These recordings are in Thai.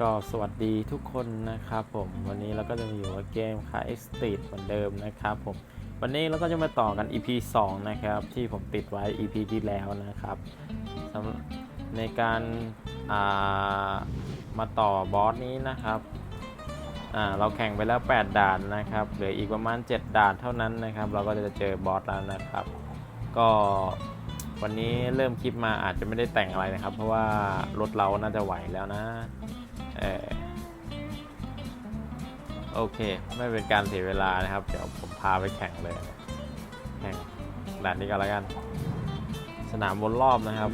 ก็สวัสดีทุกคนนะครับผมวันนี้เราก็จะมาอยู่กับเกมคาเอ็กซ์ตีเหมือนเดิมนะครับผมวันนี้เราก็จะมาต่อกัน EP 2 นะครับ ที่ผมติดไว้ EP ที่แล้วนะครับในการามาต่อบอสนี้นะครับเราแข่งไปแล้ว 8 ด่านนะครับเหลืออีกประมาณ 7 ด่านเท่านั้นนะครับ เราก็จะเจอบอสแล้วนะครับ ก็วันนี้เริ่มคลิปมาอาจจะไม่ได้แต่งอะไรนะครับ เพราะว่ารถเราน่าจะไหวแล้วนะ เออโอเค ไม่เป็นการเสียเวลานะครับ เดี๋ยวผมพาไปแข่งเลยแข่งด่านนี้กันแล้วกัน สนามวนรอบนะครับ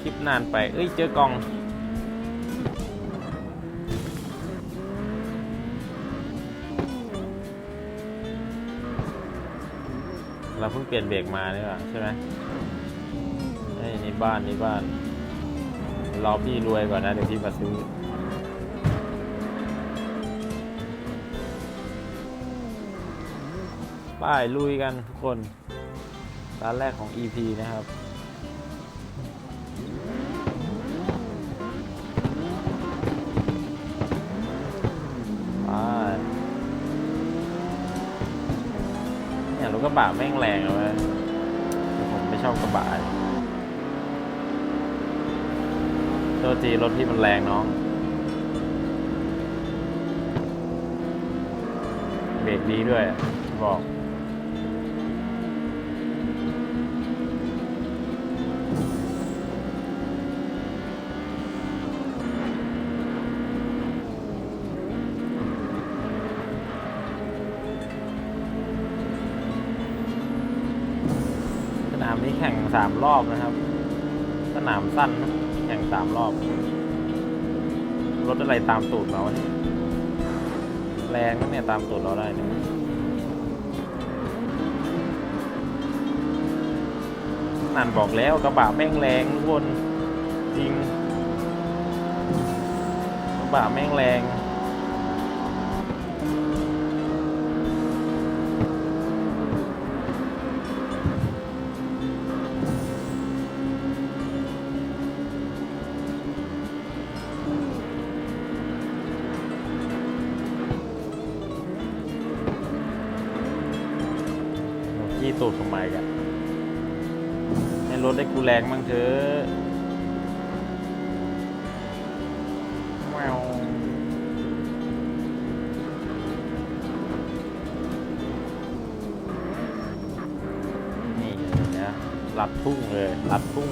คลิปนานไป เอ้ย เจอกล่อง เราเพิ่งเปลี่ยนเบรกมานี่หว่าใช่ไหมไอ้ยนี่บ้านนี่บ้านรอพี่รวยก่อนนะเดี๋ยวพี่มาซื้อป้ายลุยกันทุกคนร้านแรกของ EP นะครับ รถกระบะแม่งแรงเลยผมไม่ชอบกระบะตัวจีรถที่มันแรงน้องเบรกดีด้วยบอก สามรอบนะครับ สนามสั้นนะแข่งสามรอบ รถอะไรตามตูดเราเนี่ยแรงนะเนี่ยตามตูดเราได้เนี่ยนั่นบอกแล้วกระบะแม่งแรงทุกคนจริงกระบะแม่งแรง ตูดทำไมกันให้รถได้กูแรงบ้างเถอะแมวนี่นะรัดพุ่งเลยรัดพุ่ง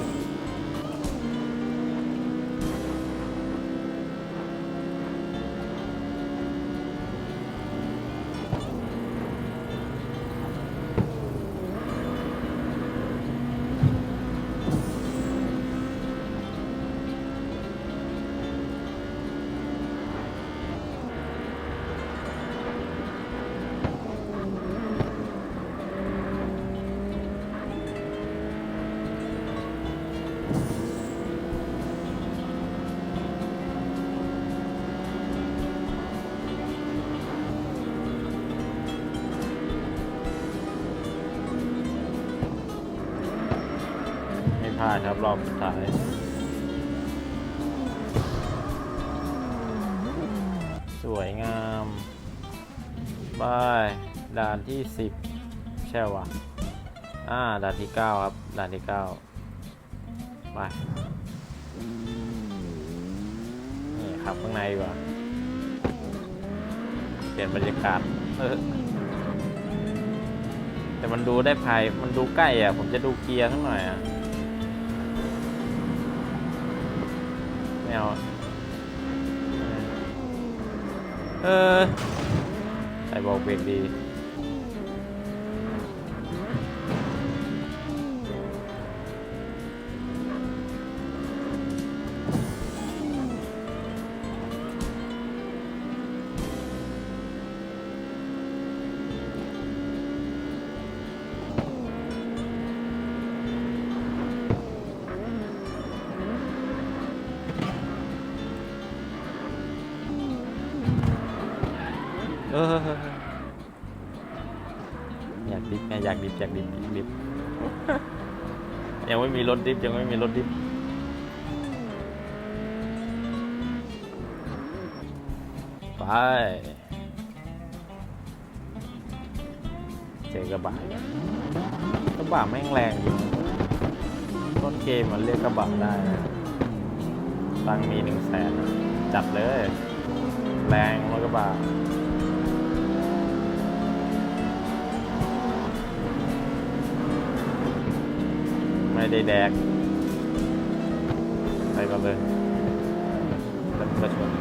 พลาดครับรอบสุดท้ายสวยงามบายด่านที่ 10 ใช่วะอ่า ด่านที่ 9 ครับ ด่านที่ 9 ไปนี่ขับข้างในกว่าเปลี่ยนบรรยากาศเออแต่มันดูได้ภาย มันดูใกล้อะ ผมจะดูเกียร์สักหน่อยอะ ไม่เอาเออใส่บอกเบรกดี อออยากดิบไงอยากดิบอยากดิบดิบดิบยังไม่มีรถดิฟยังไม่มีรถดิฟไปเจอกระบะอีกแล้วกระบะแม่งแรงอยู่ต้นเกมมันเรียกกระบะได้นะตังค์มีหนึ่งแสนจัดเลย แรงรถกระบะ ไม่ได้แดก ไปก่อนเลยแล้วมันก็ชน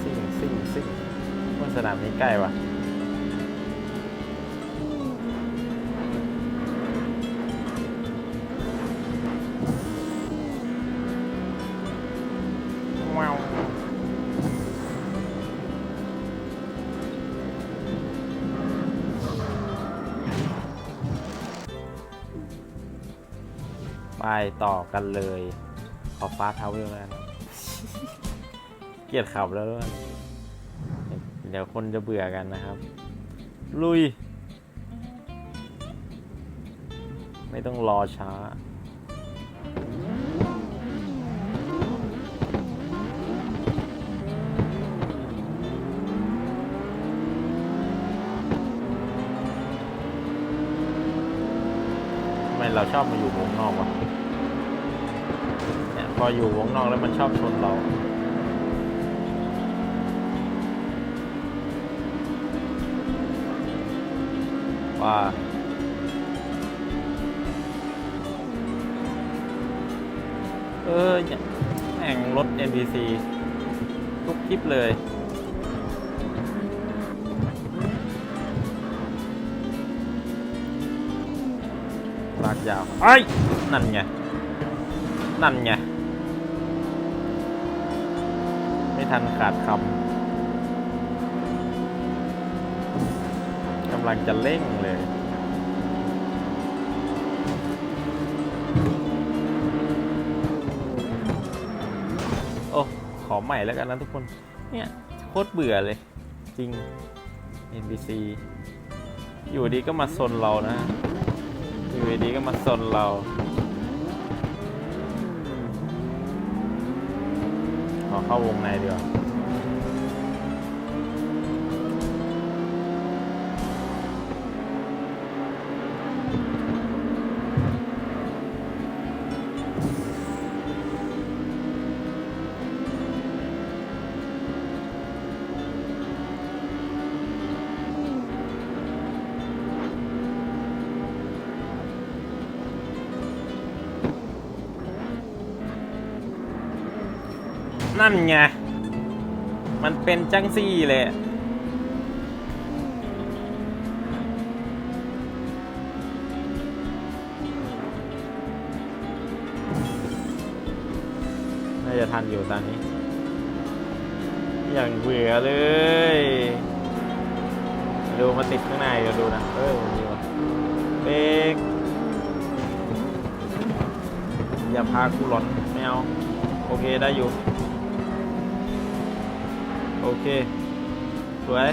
ซิ่งซิ่งซิ่งว่าสนามนี้ใกล้ว่ะ ต่อกันเลย ขอฟ้าทาวเวลแล้วเกลียดขับแล้วด้วยเดี๋ยวคนจะเบื่อกันนะครับ ลุย ไม่ต้องรอช้าทำไมเราชอบมาอยู่วงนอกวะ เนี่ยพออยู่วงนอกแล้วมันชอบชนเราว่าเออเนี่ยแม่งรถ NPC ทุกคลิปเลยลากยาวไอ้นั่นไง นั่นไง ไม่ทันขาดคำกำลังจะเร่งเลยโอ้ขอใหม่แล้วกันนะทุกคน เนี่ยโคตรเบื่อเลย จริง NPC อยู่ดีก็มาซนเรานะ อยู่ดีก็มาซนเรา เข้าวงในดีกว่า นั่นไง มันเป็นจังซี่เลยน่าจะทันอยู่ตอนนี้ อย่างเบื่อเลย ดูมาติดข้างในเดี๋ยวดูนะ เออมันมีวะเบรกอย่าพากูหลอนไม่เอาโอเคได้อยู่ โอเค สวย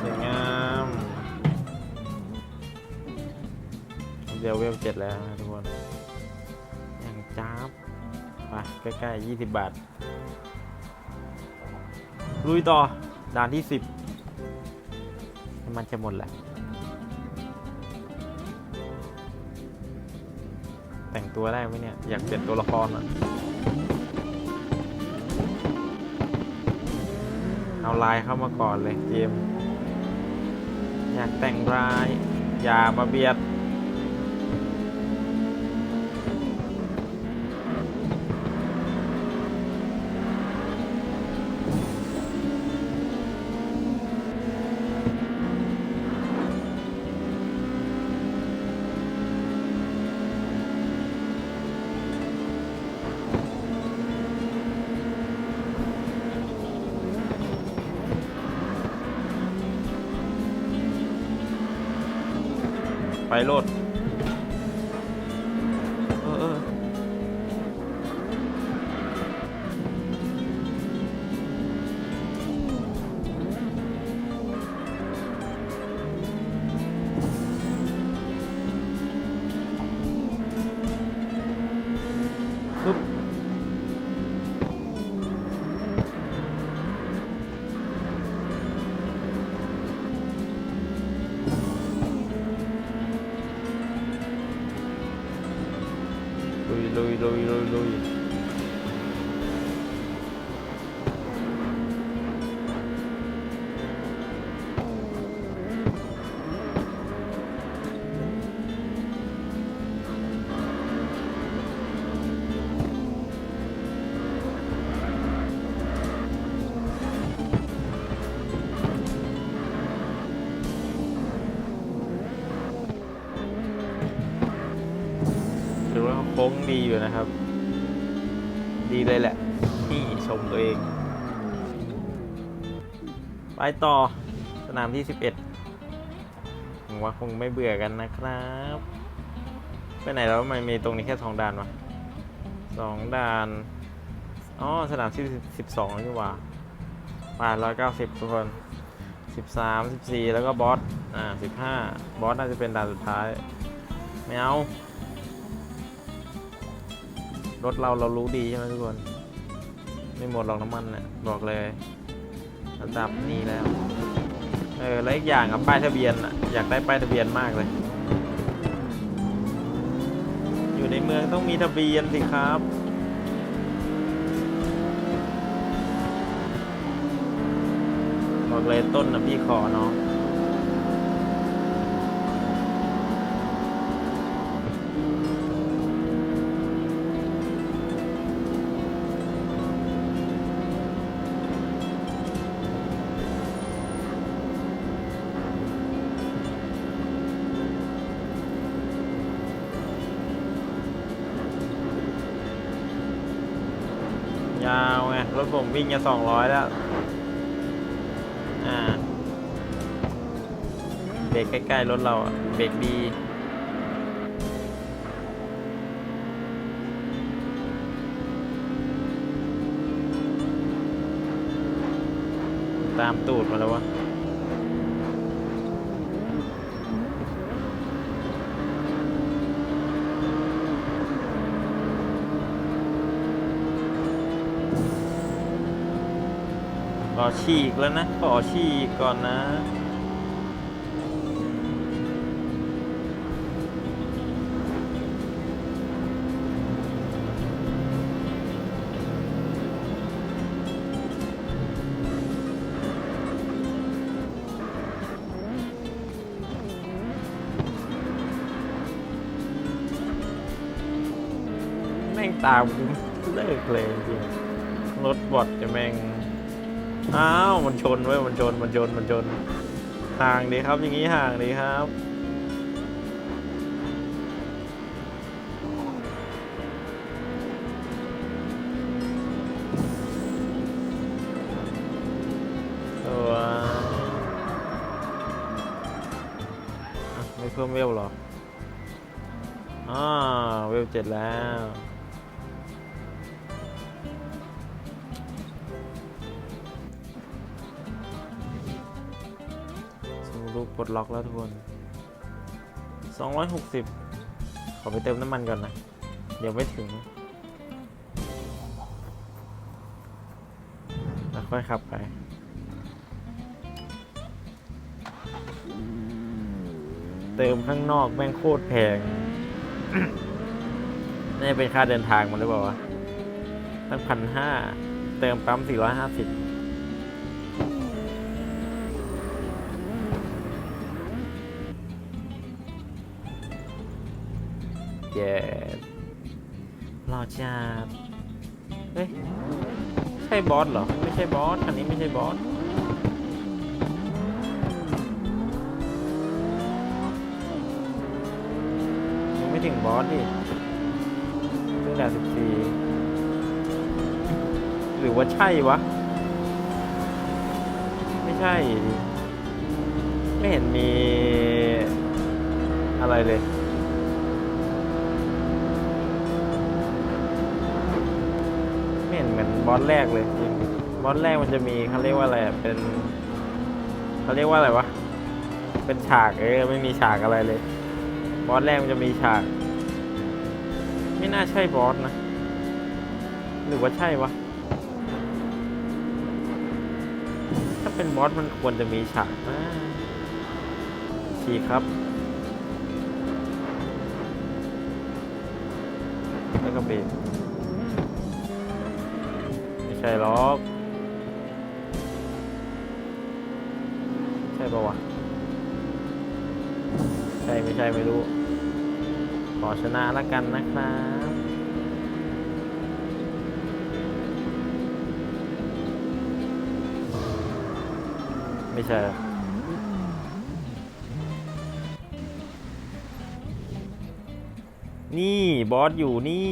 สวยงาม เดี๋ยวเวลเจ็ดแล้วนะทุกคนอย่างจ้าบไปใกล้ๆยี่สิบบาท ลุยต่อ ด่านที่สิบมันจะหมดแหละ แต่งตัวได้ไหมเนี่ย อยากเปลี่ยนตัวละครอะ เอาลายเข้ามาก่อนเลยเกม อยากแต่งลาย อย่ามาเบียด ไปโลด ดีอยู่นะครับ ดีเลยแหละนี่ชมตัวเอง ไปต่อสนามที่ 11ผมว่าคงไม่เบื่อกันนะครับ ไปไหนแล้วทำไมมีตรงนี้แค่สองด่านวะสองด่านอ๋อสนามที่12นี่หว่าป่า190ทุกคน13 14แล้วก็บอส อ่า15บอสน่าจะเป็นด่านสุดท้าย ไม่เอา รถเราเรารู้ดีใช่ไหมทุกคน ไม่หมดหรอกน้ำมันนี่ยบอกเลยระดับนี้แล้ว เออแล้วอีกอย่างกับป้ายทะเบียนอะอยากได้ป้ายทะเบียนมากเลย อยู่ในเมืองต้องมีทะเบียนสิครับบอกเลยต้นนะพี่ขอเนาะ ไงรถผมวิ่งจะสองร้อยแล้ว อ่าเบรกใกล้ๆรถเราเบรกดีตามตูดมาแล้ววะ ขอ ฉีกแล้วนะ ขอฉีกก่อนนะแม่งตามกูเลิกเลยจริงรถบอดจะแม่ง อ้าว มันชนเว้ย มันชน มันชน มันชน ห่างดีครับ อย่างนี้ห่างดีครับ ตัวอะไม่เพิ่มเวลหรอ อ่า เวลเจ็ดแล้ว ดล็อกแล้วทุกคน 260 ขอไปเติมน้ำมันก่อนนะ เดี๋ยวไม่ถึง แล้วค่อยขับไป เติมข้างนอกแม่งโคตรแพงนี่เป็นค่าเดินทางมันหรือเปล่าวะ ตั้งพันห้า เติมปั๊ม 450 จัดเฮ้ย ใช่บอสเหรอ ไม่ใช่บอสคันนี้ไม่ใช่บอสยังไม่ถึงบอสดิเพิ่งด่านสิบสี่หรือว่าใช่วะ ไม่ใช่ ไม่เห็นมีอะไรเลย เห็นเหมือนบอสแรกเลยจริงบอสแรกมันจะมีเขาเรียกว่าอะไรเป็นเขาเรียกว่าอะไรวะเป็นฉากเออไม่มีฉากอะไรเลย บอสแรกมันจะมีฉาก ไม่น่าใช่บอสนะ หรือว่าใช่วะถ้าเป็นบอสมันควรจะมีฉากนะฉีครับแล้วก็เบรก ช่หรอกใช่ปะวะ ใช่ไม่ใช่ไม่รู้ ขอชนะละกันนะครับไม่ใช่นี่ บอสอยู่นี่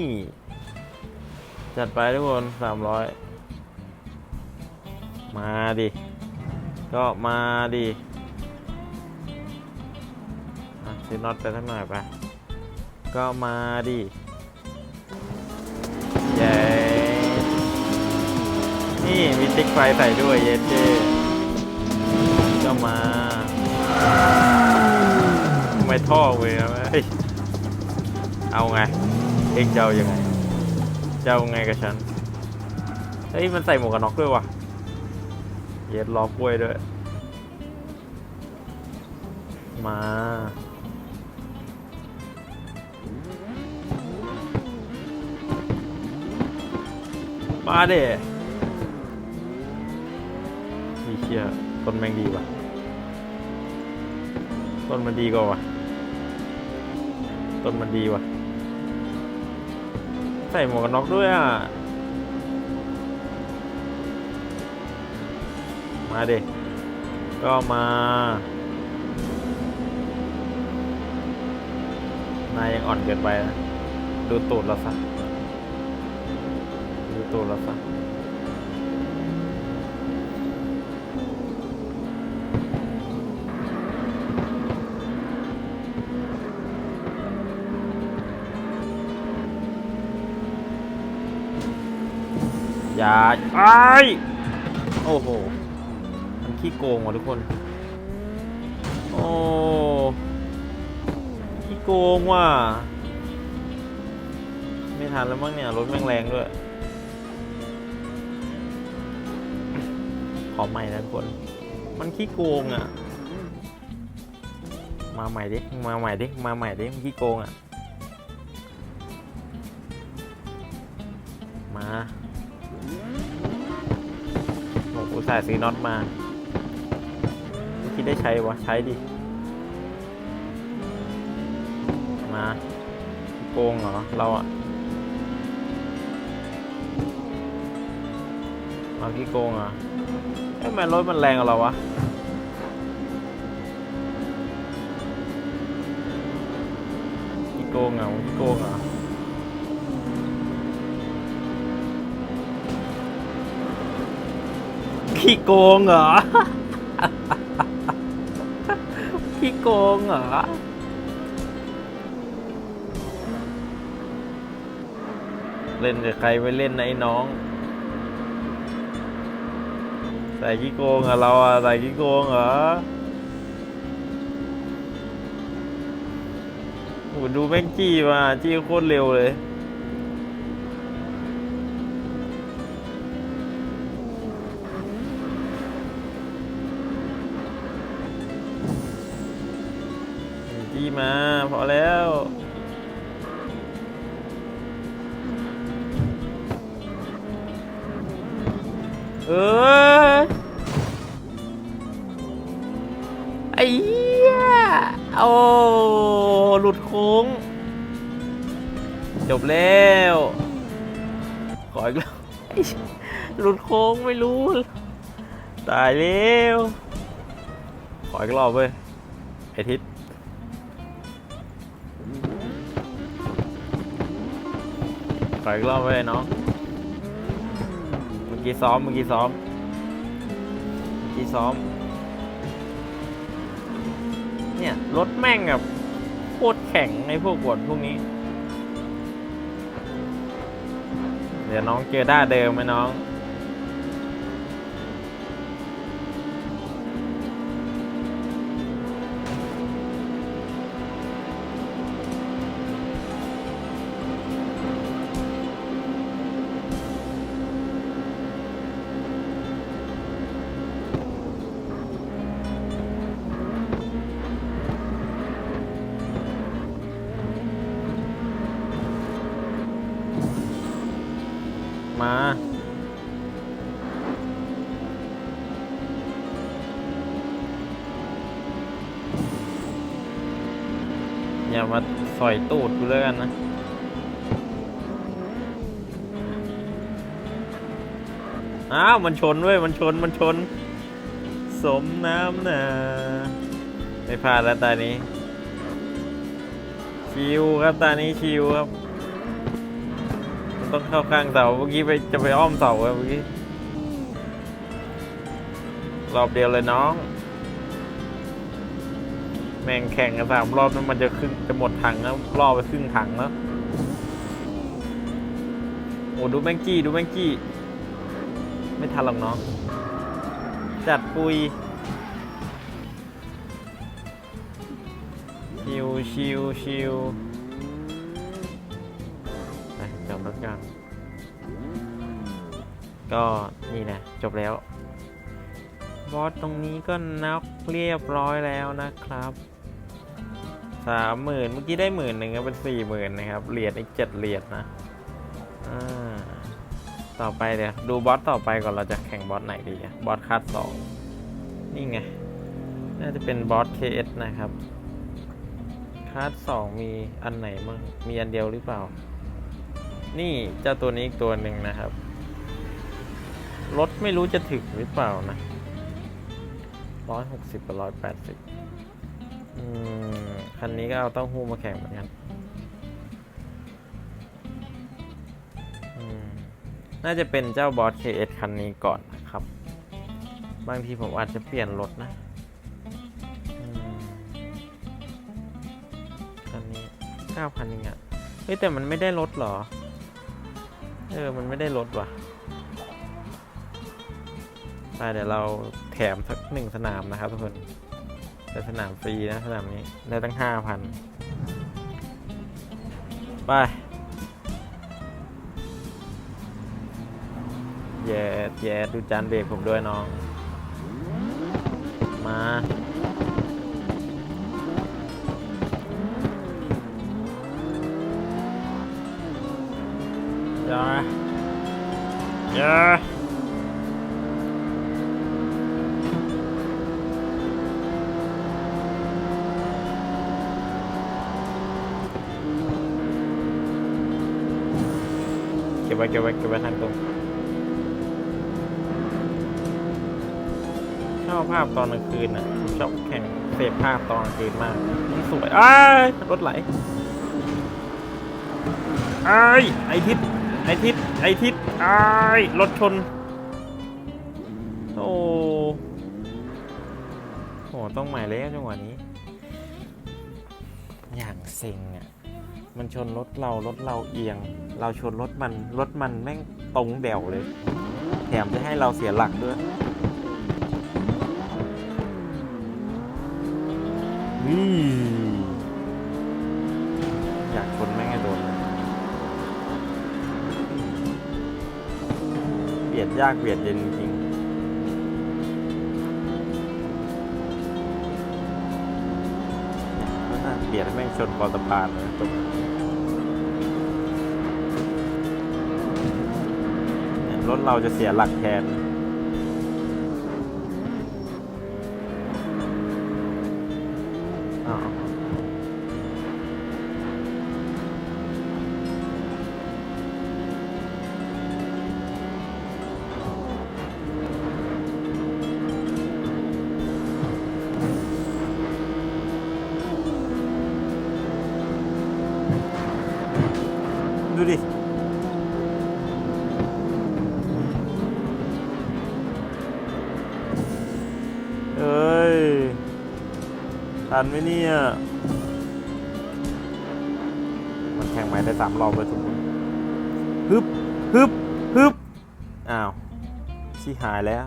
จัดไปทุกคนสามร้อย มาดิ ก็มาดิอะซื้อน็อตไปสักหน่อยไป ก็มาดิเย้นี่มีติ๊กไฟใส่ด้วยเย็ดเจก็มาทำไมท่อเว้ยเฮ้ยเอาไง เองจะเอายังไงจะเอาไงกับฉัน เฮ้ย มันใส่หมวกกันน็อกด้วยวะ เย็ดล้อกล้วยด้วย มา มาเด้มีเชียต้นแมงดีว่ะ ต้นมันดีกว่าว่ะ ต้นมันดีว่ะ ใส่หมวกกันน็อกด้วยอะ มาเด้ก็มานายยังอ่อนเกินไปนะดูตูดเราซะดูตูดเราซะอย่าไอ้โอ้โห ขี้โกงว่ะทุกคน โอ้ขี้โกงว่ะ ไม่ทันแล้วมั้งเนี่ย รถแม่งแรงด้วย ขอใหม่นะทุกคน มันขี้โกงอะ มาใหม่ดิ มาใหม่ดิ มาใหม่ดิมันขี้โกงอะ มาโอ้อุตส่าห์ซื้อน็อตมา ไม่ได้ใช้วะ ใช้ดิ มาโกงเหรอ เราอะเราขี้โกงเหรอเอ้ยทำไมรถมันแรงกว่าเราวะขี้โกงเหรอขี้โกงเหรอขี้โกงเหรอ โกงเหรอ เล่นกับใครไปเล่นนะไอ้น้อง ใส่ขี้โกงเหรอะเราอะใส่ขี้โกงเหรอโหดูแม่งจี้มาจี้โคตรเร็วเลยีมา พอแล้ว เออไอ้เหี้ยโอ้หลุดโค้ง จบแล้ว ขออีกแล้วไอ้หลุดโค้งไม่รู้ ตายแล้ว ขออีกรอบเว้ยไอทิศ ขออีกรอบไว้ยน้องเมื่อกี้ซ้อมเมื่อกี้ซ้อมเมื่อกี้ซ้อม เนี่ยรถแม่งแบบโคตรแข็งในพวกบทพวกนี้ เดี๋ยวน้องเจอด้าเดิมไหมน้อง มา อย่ามาสอยตูดกูเลยกันนะอ้าว มันชนเว้ย มันชน มันชน สมน้ำนาไม่พลาดแล้วตานี้ ชิวครับตานี้ชิวครับ ต้องเข้าข้างเสาเมื่อกี้ไปจะไปอ้อมเสาครับเมื่อกี้รอบเดียวเลยน้อง แม่งแข่งกันสามรอบนั้นมันจะครึ่งจะหมดถังแล้วรอบไปครึ่งถังแล้วโอ้ดูแม่งจี้ดูแม่งจี้ ไม่ทันหรอกน้องจัดปุยชิวชิวชิว จบแล้วกันก็นี่นะ จบแล้ว บอสตรงนี้ก็นับเรียบร้อยแล้วนะครับสามหมื่นเมื่อกี้ได้หมื่นหนึ่งก็เป็นสี่หมื่นนะครับ เหรียญอีกเจ็ดเหรียญนะอ่าต่อไปเดี๋ยวดูบอสต่อไปก่อนเราจะแข่งบอสไหนดีอะบอสคัดสองนี่ไง น่าจะเป็นบอส KS นะครับคัดสองมีอันไหนมั่งมีอันเดียวหรือเปล่า นี่เจ้าตัวนี้อีกตัวหนึ่งนะครับ รถไม่รู้จะถึงหรือเปล่านะร้อยหกสิบกับร้อยแปดสิบคันนี้ก็เอาเต้าหู้มาแข่งเหมือนกันอืมน่าจะเป็นเจ้าบอส KS คันนี้ก่อนนะครับ บางทีผมอาจจะเปลี่ยนรถนะอืมคันนี้เก้าพันเองอะเฮ้ยแต่มันไม่ได้ลดเหรอ เออ มันไม่ได้ลดว่ะไปเดี๋ยวเราแถมสักหนึ่งสนามนะครับทุกคนแต่สนามฟรีนะสนามนี้ได้ตั้งห้าพันไป แย่แย่ดูจานเบรกผมด้วยน้อง มา อย่าอย่าเก็บไว้เก็บไว้เก็บไว้ทางตรงชอบภาพตอนกลางคืนอะผมชอบแข่งเสพภาพตอนกลางคืนมากมันสวยอ้ายรถไหลอ้ายไอทิศ ไอทิศไอทิศอ้ายรถชน โอ้โหต้องใหม่แล้วจังหวะนี้ อย่างเซ็งอะ มันชนรถเรา รถเราเอียง เราชนรถมัน รถมันแม่งตรงแดวเลย แถมจะให้เราเสียหลักด้วยอยากชน บียดยากเบียดเย็นจริงๆน่าเบียดให้แม่งชนคอสะพานเลยตรงรถเราจะเสียหลักแทน ดูดิ เอ้ย ทันไหมเนี่ย มันแข่งใหม่ได้สามรอบเลยทุกคนฮึบฮึบฮึบอ้าว ชี้หายแล้ว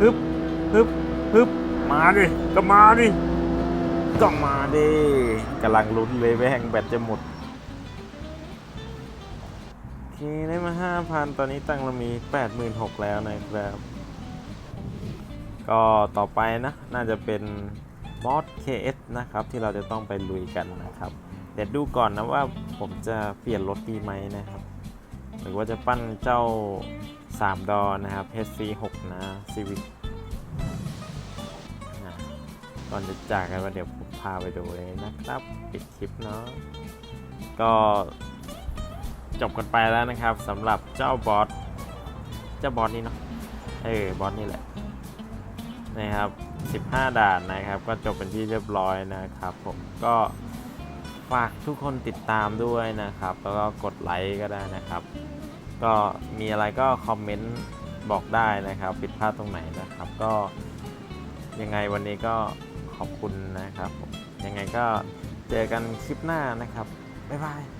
ฮึบฮึบฮึบมาดิ ก็มาดิ ก็มาดิกำลังลุ้นเลยแม่งแบตจะหมด โอเคได้มาห้าพันตอนนี้ตังเรามีแปดหมื่นหกแล้วนะครับ ก็ต่อไปนะ น่าจะเป็นบอส KS นะครับ ที่เราจะต้องไปลุยกันนะครับเดี๋ยวดูก่อนนะว่าผมจะเปลี่ยนรถดีไหมนะครับ หรือว่าจะปั้นเจ้า 3 ดอนะครับ HC6 นะ Civic นะก่อนจะจากกันว่าเดี๋ยวผมพาไปดูเลยนะครับ ปิดคลิปเนาะก็ จบกันไปแล้วนะครับสำหรับเจ้าบอสเจ้าบอสนี่เนาะเออบอสนี่แหละนะครับ 15 ด่านนะครับ ก็จบเป็นที่เรียบร้อยนะครับ ผมก็ฝากทุกคนติดตามด้วยนะครับ แล้วก็กดไลค์ก็ได้นะครับ ก็มีอะไรก็คอมเมนต์บอกได้นะครับผิดพลาดตรงไหนนะครับ ก็ยังไงวันนี้ก็ขอบคุณนะครับผมยังไงก็เจอกันคลิปหน้านะครับ บ๊ายบาย